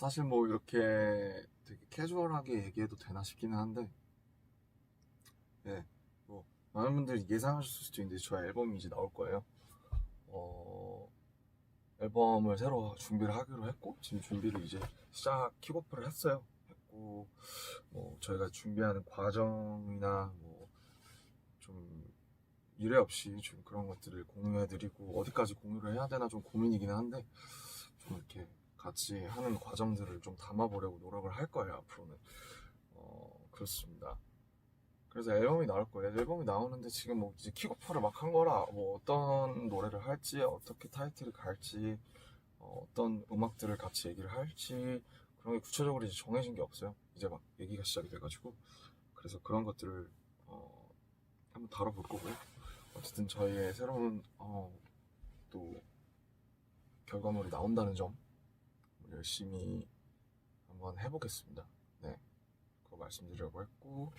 사실 뭐 이렇게 되게 캐주얼하게 얘기해도 되나 싶기는 한데, 예, 뭐 많은 분들이 예상하실 수도 있는데 저희 앨범이 이제 나올 거예요. 어, 앨범을 새로 준비를 하기로 했고 지금 준비를 이제 시작 킥오프를 했어요. 했고 뭐 저희가 준비하는 과정이나 뭐좀 유례 없이 좀 그런 것들을 공유해드리고 어디까지 공유를 해야 되나 좀 고민이기는 한데 좀 이렇게 같이 하는 과정들을 좀 담아보려고 노력을 할 거예요 앞으로는 어 그렇습니다. 그래서 앨범이 나올 거예요. 앨범이 나오는데 지금 뭐 이제 킥오프를 막 한 거라 뭐 어떤 노래를 할지 어떻게 타이틀을 갈지 어, 떤 음악들을 같이 얘기를 할지 그런 게 구체적으로 이제 정해진 게 없어요. 이제 막 얘기가 시작이 돼가지고 그래서 그런 것들을 어, 한번 다뤄볼 거고요. 어쨌든 저희의 새로운 어, 또 결과물이 나온다는 점 열심히 한번 해보겠습니다. 네, 그거 말씀드리려고 했고